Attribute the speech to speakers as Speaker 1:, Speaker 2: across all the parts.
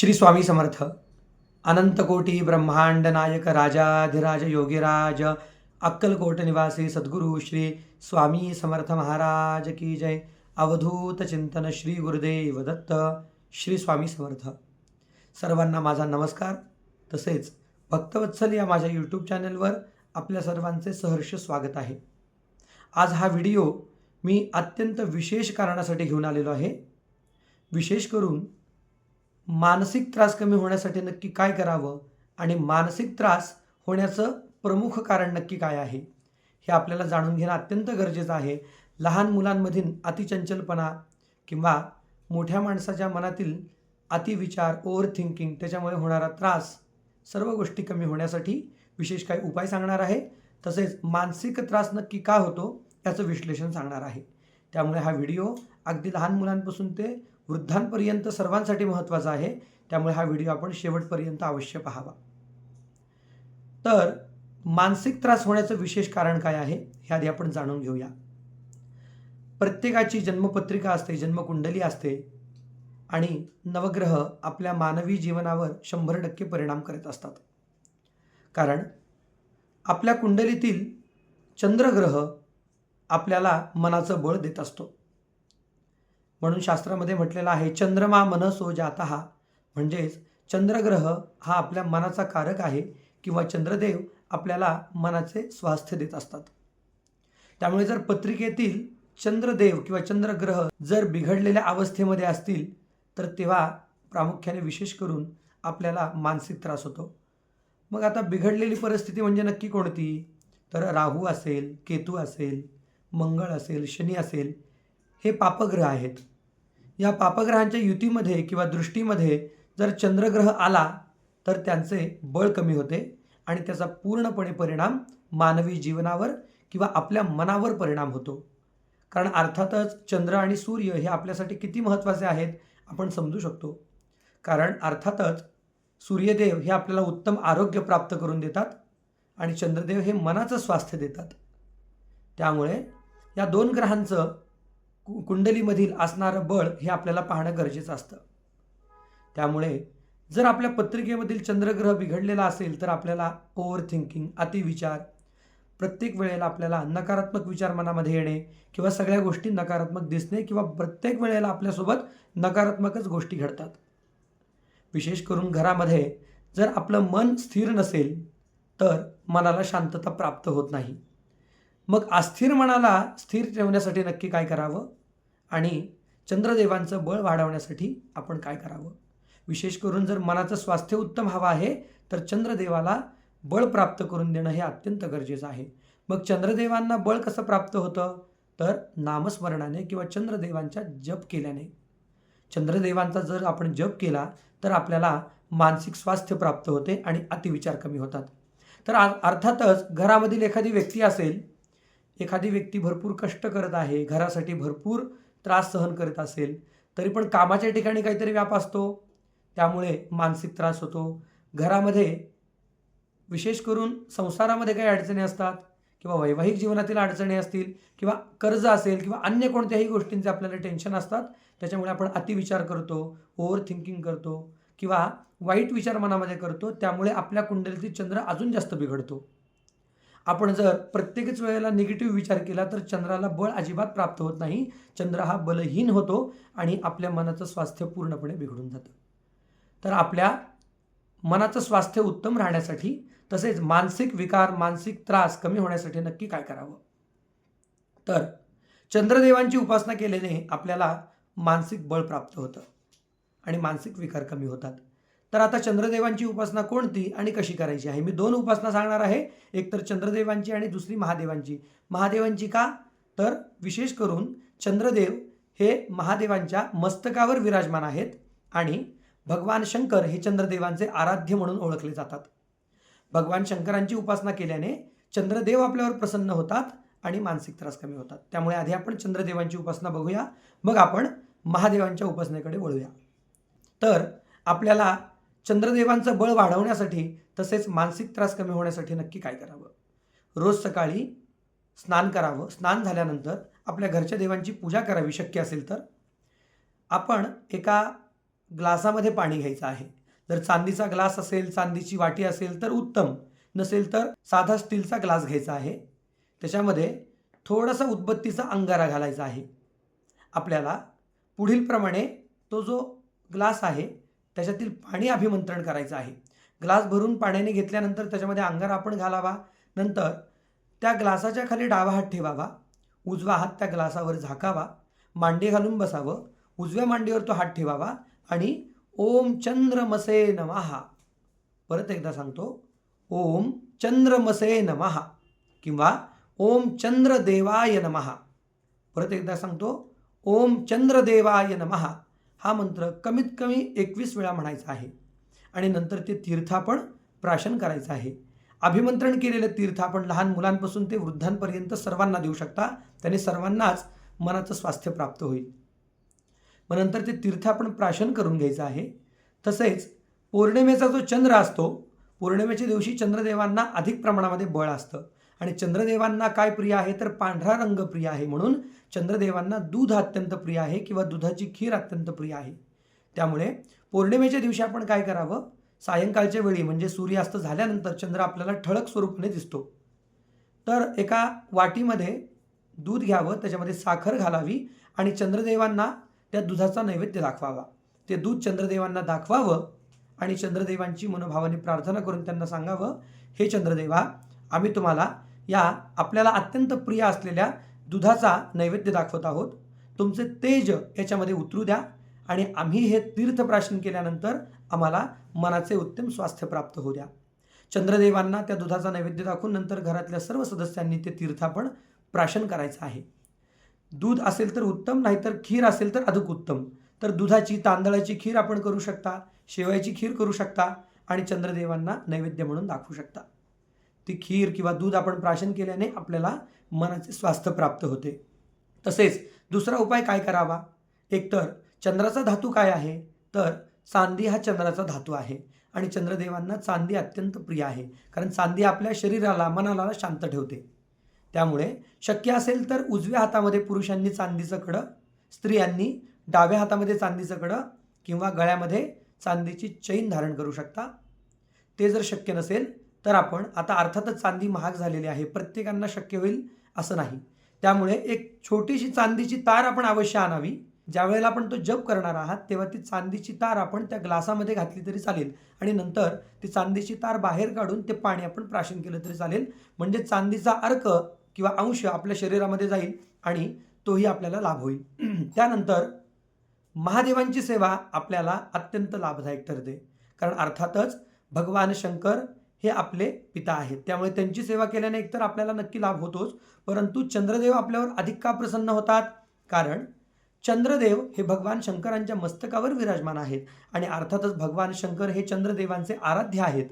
Speaker 1: श्री स्वामी समर्थ अनंतकोटी ब्रह्मांड नायक राजाधिराज योगीराज अक्कलकोट निवासी सद्गुरू श्री स्वामी समर्थ महाराज की जय। अवधूत चिंतन श्री गुरुदेव दत्त श्री स्वामी समर्थ। सर्वांना माझा नमस्कार. तसेच भक्तवत्सल या माझ्या यूट्यूब चॅनलवर आपल्या सर्वांचे सहर्ष स्वागत आहे. आज हा व्हिडिओ मी अत्यंत विशेष कारणासाठी घेऊन आलेलो आहे. विशेष करून मानसिक त्रास कमी होण्यासाठी नक्की काय करावं आणि मानसिक त्रास होण्याचं प्रमुख कारण नक्की काय आहे हे आपल्याला जाणून घेणं अत्यंत गरजेचं आहे. लहान मुलांमधील अतिचंचलपणा किंवा मोठ्या माणसाच्या मनातील अतिविचार ओव्हर थिंकिंग त्याच्यामुळे होणारा त्रास सर्व गोष्टी कमी होण्यासाठी विशेष काही उपाय सांगणार आहे. तसेच मानसिक त्रास नक्की का होतो याचं विश्लेषण सांगणार आहे. त्यामुळे हा व्हिडिओ अगदी लहान मुलांपासून ते वृद्धांपर्यंत सर्वांसाठी महत्त्वाचा आहे. त्यामुळे हा व्हिडिओ आपण शेवटपर्यंत अवश्य पाहावा. तर मानसिक त्रास होण्याचं विशेष कारण काय आहे? हे आधी आपण जाणून घेऊया. प्रत्येकाची जन्मपत्रिका असते जन्मकुंडली असते आणि नवग्रह आपल्या मानवी जीवनावर शंभर टक्के परिणाम करत असतात. कारण आपल्या कुंडलीतील चंद्रग्रह आपल्याला मनाचं बळ देत असतो. म्हणून शास्त्रामध्ये म्हटलेलं आहे चंद्रमा मनसो जाता. म्हणजेच चंद्रग्रह हा आपल्या मनाचा कारक आहे किंवा चंद्रदेव आपल्याला मनाचे स्वास्थ्य देत असतात. त्यामुळे जर पत्रिकेतील चंद्रदेव किंवा चंद्रग्रह जर बिघडलेल्या अवस्थेमध्ये असतील तर तेव्हा प्रामुख्याने विशेष करून आपल्याला मानसिक त्रास होतो. मग आता बिघडलेली परिस्थिती म्हणजे नक्की कोणती? तर राहू असेल केतू असेल मंगळ असेल शनी असेल हे पापग्रह आहेत. या पापग्रहांच्या युतीमध्ये किंवा दृष्टीमध्ये जर चंद्रग्रह आला तर त्यांचे बळ कमी होते आणि त्याचा पूर्णपणे परिणाम मानवी जीवनावर किंवा आपल्या मनावर परिणाम होतो. कारण अर्थातच चंद्र आणि सूर्य हे आपल्यासाठी किती महत्त्वाचे आहेत आपण समजू शकतो. कारण अर्थातच सूर्यदेव हे आपल्याला उत्तम आरोग्य प्राप्त करून देतात आणि चंद्रदेव हे मनाचं स्वास्थ्य देतात. त्यामुळे या दोन ग्रहांचं कुंडलीमधील असणारं बळ हे आपल्याला पाहणं गरजेचं असतं. त्यामुळे जर आपल्या पत्रिकेमधील चंद्रग्रह बिघडलेला असेल तर आपल्याला ओव्हर थिंकिंग अतिविचार प्रत्येक वेळेला आपल्याला नकारात्मक विचार मनामध्ये येणे किंवा सगळ्या गोष्टी नकारात्मक दिसणे किंवा प्रत्येक वेळेला आपल्यासोबत नकारात्मकच गोष्टी घडतात. विशेष करून घरामध्ये जर आपलं मन स्थिर नसेल तर मनाला शांतता प्राप्त होत नाही. मग अस्थिर मनाला स्थिर ठेवण्यासाठी नक्की काय करावं? आणि चंद्रदेवांचं बळ वाढवण्यासाठी आपण काय करावं? विशेष करून जर मनाचं स्वास्थ्य उत्तम हवं आहे तर चंद्रदेवाला बळ प्राप्त करून देणं हे अत्यंत गरजेचं आहे. मग चंद्रदेवांना बळ कसं प्राप्त होतं? तर नामस्मरणाने किंवा चंद्रदेवांच्या जप केल्याने. चंद्रदेवांचा जर आपण जप केला तर आपल्याला मानसिक स्वास्थ्य प्राप्त होते आणि अतिविचार कमी होतात. तर अर्थातच घरामधील एखादी व्यक्ती असेल एखादी व्यक्ती भरपूर कष्ट करत आहे घरासाठी भरपूर त्रास सहन करत असेल तरी पण कामाच्या ठिकाणी काहीतरी व्याप असतो. त्यामुळे मानसिक त्रास होतो. घरामध्ये विशेष करून संसारामध्ये काही अडचणी असतात किंवा वैवाहिक जीवनातील अडचणी असतील किंवा कर्ज असेल किंवा अन्य कोणत्याही गोष्टींचे आपल्याला टेन्शन असतात त्याच्यामुळे आपण अतिविचार करतो ओव्हर थिंकिंग करतो किंवा वाईट विचार मनामध्ये करतो. त्यामुळे आपल्या कुंडलीतील चंद्र अजून जास्त बिघडतो. आपण जर प्रत्येकच वेळेला निगेटिव्ह विचार केला तर चंद्राला बळ अजिबात प्राप्त होत नाही. चंद्र हा बलहीन होतो आणि आपल्या मनाचं स्वास्थ्य पूर्णपणे बिघडून जातं. तर आपल्या मनाचं स्वास्थ्य उत्तम राहण्यासाठी तसेच मानसिक विकार मानसिक त्रास कमी होण्यासाठी नक्की काय करावं? तर चंद्रदेवांची उपासना केल्याने आपल्याला मानसिक बळ प्राप्त होतं आणि मानसिक विकार कमी होतात. तर आता चंद्रदेवांची उपासना कोणती आणि कशी करायची आहे? मी दोन उपासना सांगणार आहे. एक तर चंद्रदेवांची आणि दुसरी महादेवांची. महादेवांची का? तर विशेष करून चंद्रदेव हे महादेवांच्या मस्तकावर विराजमान आहेत आणि भगवान शंकर हे चंद्रदेवांचे आराध्य म्हणून ओळखले जातात. भगवान शंकरांची उपासना केल्याने चंद्रदेव आपल्यावर प्रसन्न होतात आणि मानसिक त्रास कमी होतात. त्यामुळे आधी आपण चंद्रदेवांची उपासना बघूया. मग आपण महादेवांच्या उपासनेकडे वळूया. तर आपल्याला चंद्रदेवांचं बळ वाढवण्यासाठी तसेच मानसिक त्रास कमी होण्यासाठी नक्की काय करावं? रोज सकाळी स्नान करावं. स्नान झाल्यानंतर आपल्या घरच्या देवांची पूजा करावी शक्य असेल तर. आपण एका ग्लासामध्ये पाणी घ्यायचं आहे. जर चांदीचा ग्लास असेल चांदीची वाटी असेल तर उत्तम. नसेल तर साधा स्टीलचा ग्लास घ्यायचा आहे. त्याच्यामध्ये थोडासा उदबत्तीचा अंगारा घालायचा आहे. आपल्याला पुढीलप्रमाणे तो जो ग्लास आहे त्याच्यातील पाणी अभिमंत्रण करायचं आहे. ग्लास भरून पाण्याने घेतल्यानंतर त्याच्यामध्ये अंगार आपण घालावा. नंतर त्या ग्लासाच्या खाली डावा हात ठेवावा. उजवा हात त्या ग्लासावर झाकावा. मांडी घालून बसावं. उजव्या मांडीवर तो हात ठेवावा आणि ओम चंद्रमसे नमहा. परत एकदा सांगतो. ओम चंद्रमसे नमहा किंवा ओम चंद्रदेवाय नमहा. परत एकदा सांगतो. ओम चंद्रदेवाय नमहा. हा मंत्र कमीत कमी एकवीस वेळा म्हणायचा आहे. आणि नंतर ते तीर्थापण प्राशन करायचं आहे. अभिमंत्रण केलेलं तीर्थ आपण लहान मुलांपासून ते वृद्धांपर्यंत सर्वांना देऊ शकता. त्याने सर्वांनाच मनाचं स्वास्थ्य प्राप्त होईल. मग नंतर ते तीर्थ आपण प्राशन करून घ्यायचं आहे. तसेच पौर्णिमेचा जो चंद्र असतो पौर्णिमेच्या दिवशी चंद्रदेवांना अधिक प्रमाणामध्ये बळ असतं. आणि चंद्रदेवांना काय प्रिय आहे? तर पांढरा रंग प्रिय आहे म्हणून चंद्रदेवांना दूध अत्यंत प्रिय आहे किंवा दुधाची खीर अत्यंत प्रिय आहे. त्यामुळे पौर्णिमेच्या दिवशी आपण काय करावं? सायंकाळच्या वेळी म्हणजे सूर्यास्त झाल्यानंतर चंद्र आपल्याला ठळक स्वरूपाने दिसतो. तर एका वाटीमध्ये दूध घ्यावं त्याच्यामध्ये साखर घालावी आणि चंद्रदेवांना त्या दुधाचा नैवेद्य दाखवावा. ते दूध चंद्रदेवांना दाखवावं आणि चंद्रदेवांची मनोभावाने प्रार्थना करून त्यांना सांगावं हे चंद्रदेवा आम्ही तुम्हाला या आपल्याला अत्यंत प्रिय असलेल्या दुधाचा नैवेद्य दाखवत आहोत. तुमचे तेज याच्यामध्ये उतरू द्या आणि आम्ही हे तीर्थप्राशन केल्यानंतर आम्हाला मनाचे उत्तम स्वास्थ्य प्राप्त होऊ द्या. चंद्रदेवांना त्या दुधाचा नैवेद्य दाखवून नंतर घरातल्या सर्व सदस्यांनी ते तीर्थ आपण प्राशन करायचं आहे. दूध असेल तर उत्तम नाहीतर खीर असेल तर अधिक उत्तम. तर दुधाची तांदळाची खीर आपण करू शकता शेवयाची खीर करू शकता आणि चंद्रदेवांना नैवेद्य म्हणून दाखवू शकता. ती खीर किंवा दूध आपण प्राशन केल्याने आपल्याला मनाचे स्वास्थ्य प्राप्त होते. तसेच दुसरा उपाय काय करावा? एकतर चंद्राचा धातू काय आहे? तर चांदी हा चंद्राचा धातू आहे आणि चंद्रदेवांना चांदी अत्यंत प्रिय आहे कारण चांदी आपल्या शरीराला मनाला शांत ठेवते. त्यामुळे शक्य असेल तर उजव्या हातामध्ये पुरुषांनी चांदीचं कडं स्त्रियांनी डाव्या हातामध्ये चांदीचं कडं किंवा गळ्यामध्ये चांदीची चैन धारण करू शकता. ते जर शक्य नसेल तर आपण आता अर्थातच चांदी महाग झालेली आहे. प्रत्येकांना शक्य होईल असं नाही. त्यामुळे एक छोटीशी चांदीची तार आपण अवश्य आणावी. ज्या वेळेला आपण तो जप करणार आहात तेव्हा ती चांदीची तार आपण त्या ग्लासामध्ये घातली तरी चालेल. आणि नंतर ती चांदीची तार बाहेर काढून ते पाणी आपण प्राशन केलं तरी चालेल. म्हणजे चांदीचा अर्क किंवा अंश आपल्या शरीरामध्ये जाईल आणि तोही आपल्याला लाभ होईल. त्यानंतर महादेवांची सेवा आपल्याला अत्यंत लाभदायक ठरते. कारण अर्थातच भगवान शंकर हे आपले पिता आहेत. त्यामुळे त्यांची सेवा केल्याने एकतर आपल्याला नक्की लाभ होतोच परंतु चंद्रदेव आपल्यावर अधिक का प्रसन्न होतात? कारण चंद्रदेव हे भगवान शंकरांच्या मस्तकावर विराजमान आहेत आणि अर्थातच भगवान शंकर हे चंद्रदेवांचे आराध्य आहेत.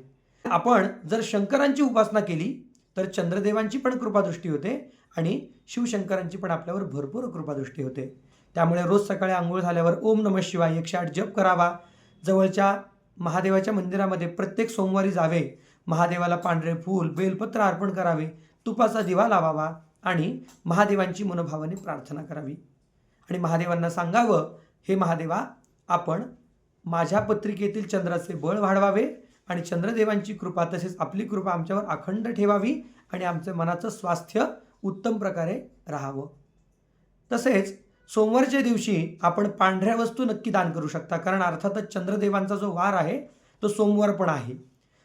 Speaker 1: आपण जर शंकरांची उपासना केली तर चंद्रदेवांची पण कृपादृष्टी होते आणि शिवशंकरांची पण आपल्यावर भरपूर कृपादृष्टी होते. त्यामुळे रोज सकाळी आंघोळ झाल्यावर ओम नम शिवाय एकशे आठ जप करावा. जवळच्या महादेवाच्या मंदिरामध्ये प्रत्येक सोमवारी जावे. महादेवाला पांढरे फूल बेलपत्र अर्पण करावे तुपाचा दिवा लावावा आणि महादेवांची मनोभावाने प्रार्थना करावी. आणि महादेवांना सांगावं हे महादेवा आपण माझ्या पत्रिकेतील चंद्राचे बळ वाढवावे आणि चंद्रदेवांची कृपा तसेच आपली कृपा आमच्यावर अखंड ठेवावी आणि आमचं मनाचं स्वास्थ्य उत्तम प्रकारे राहावं. तसेच सोमवारच्या दिवशी आपण पांढऱ्या वस्तू नक्की दान करू शकता कारण अर्थातच चंद्रदेवांचा जो वार आहे तो सोमवार पण आहे.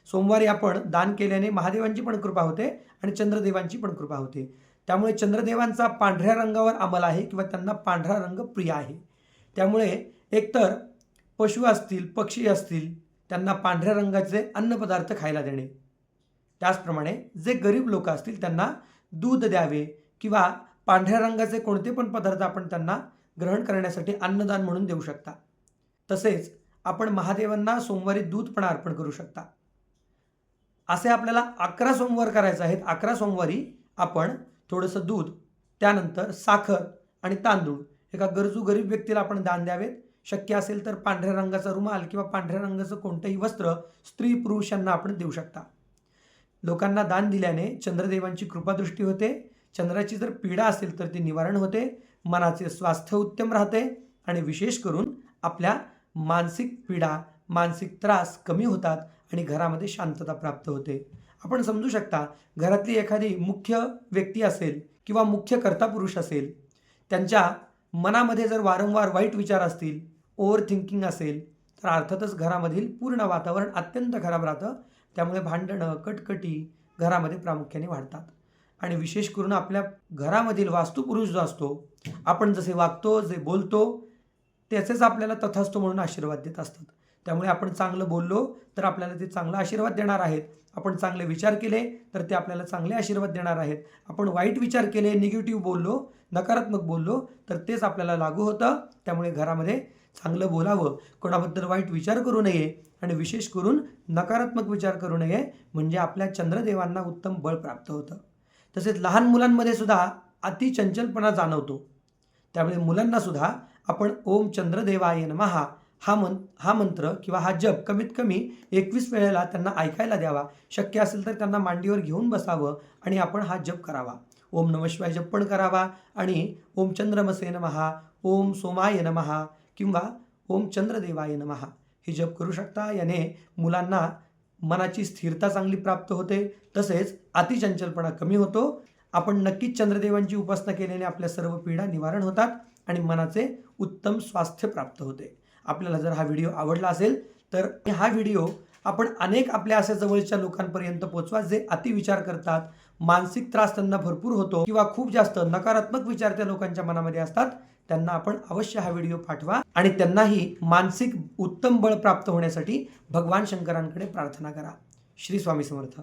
Speaker 1: सोमवारी आपण दान केल्याने महादेवांची पण कृपा होते आणि चंद्रदेवांची पण कृपा होते. त्यामुळे चंद्रदेवांचा पांढऱ्या रंगावर अंमल आहे किंवा त्यांना पांढरा रंग प्रिय आहे. त्यामुळे एकतर पशु असतील पक्षी असतील त्यांना पांढऱ्या रंगाचे अन्नपदार्थ खायला देणे. त्याचप्रमाणे जे गरीब लोक असतील त्यांना दूध द्यावे किंवा पांढऱ्या रंगाचे कोणते पण पदार्थ आपण त्यांना ग्रहण करण्यासाठी अन्नदान म्हणून देऊ शकता. तसेच आपण महादेवांना सोमवारी दूध पण अर्पण करू शकता. असे आपल्याला अकरा सोमवार करायचे आहेत. अकरा सोमवारी आपण थोडंसं दूध त्यानंतर साखर आणि तांदूळ एका गरजू गरीब व्यक्तीला आपण दान द्यावेत. शक्य असेल तर पांढऱ्या रंगाचा रुमाल किंवा पांढऱ्या रंगाचं कोणतंही वस्त्र स्त्री पुरुष यांना आपण देऊ शकता. लोकांना दान दिल्याने चंद्रदेवांची कृपादृष्टी होते. चंद्राची जर पीडा असेल तर ती निवारण होते. मनाचे स्वास्थ्य उत्तम राहते आणि विशेष करून आपल्या मानसिक पीडा मानसिक त्रास कमी होतात आणि घरामध्ये शांतता प्राप्त होते. आपण समजू शकता घरातली एखादी मुख्य व्यक्ती असेल किंवा मुख्य कर्ता पुरुष असेल त्यांच्या मनामध्ये जर वारंवार वाईट विचार असतील ओव्हर थिंकिंग असेल तर अर्थातच घरामधील पूर्ण वातावरण अत्यंत खराब राहतं. त्यामुळे भांडणं कटकटी घरामध्ये प्रामुख्याने वाढतात. आणि विशेष करून आपल्या घरामधील वास्तुपुरुष जो असतो आपण जसे वागतो जे बोलतो त्याचेच आपल्याला तथास्तो म्हणून आशीर्वाद देत असतात. त्यामुळे आपण चांगलं बोललो तर आपल्याला ते चांगला आशीर्वाद देणार आहेत. आपण चांगले विचार केले तर ते आपल्याला चांगले आशीर्वाद देणार आहेत. आपण वाईट विचार केले निगेटिव्ह बोललो नकारात्मक बोललो तर तेच आपल्याला लागू होतं. त्यामुळे घरामध्ये चांगलं बोलावं. कोणाबद्दल वाईट विचार करू नये आणि विशेष करून नकारात्मक विचार करू नये म्हणजे आपल्या चंद्रदेवांना उत्तम बळ प्राप्त होतं. तसेच लहान मुलांमध्ये सुद्धा अतिचंचलपणा जाणवतो. त्यामुळे मुलांनासुद्धा आपण ओम चंद्रदेवाय नमहा हा मन हा मंत्र किंवा हा जप कमीत कमी एकवीस वेळेला त्यांना ऐकायला द्यावा. शक्य असेल तर त्यांना मांडीवर घेऊन बसावं आणि आपण हा जप करावा. ओम नम शिवाय जप पण करावा आणि ओम चंद्रमसे नमहा ओम सोमाय नमहा किंवा ओम चंद्रदेवाय नमहा हे जप करू शकता. याने मुलांना मनाची स्थिरता चांगली प्राप्त होते. तसेच अतिचंचलपणा कमी होतो. आपण नक्कीच चंद्रदेवांची उपासना केल्याने आपल्या सर्व पीडा निवारण होतात आणि मनाचे उत्तम स्वास्थ्य प्राप्त होते. आपल्याला जर हा व्हिडिओ आवडला असेल तर हा व्हिडिओ आपण अनेक आपल्या अशा जवळच्या लोकांपर्यंत पोहोचवा जे अतिविचार करतात. मानसिक त्रास त्यांना भरपूर होतो किंवा खूप जास्त नकारात्मक विचार त्या लोकांच्या मनामध्ये असतात. त्यांना आपण अवश्य हा व्हिडिओ पाठवा आणि त्यांनाही मानसिक उत्तम बळ प्राप्त होण्यासाठी भगवान शंकरांकडे प्रार्थना करा. श्री स्वामी समर्थ.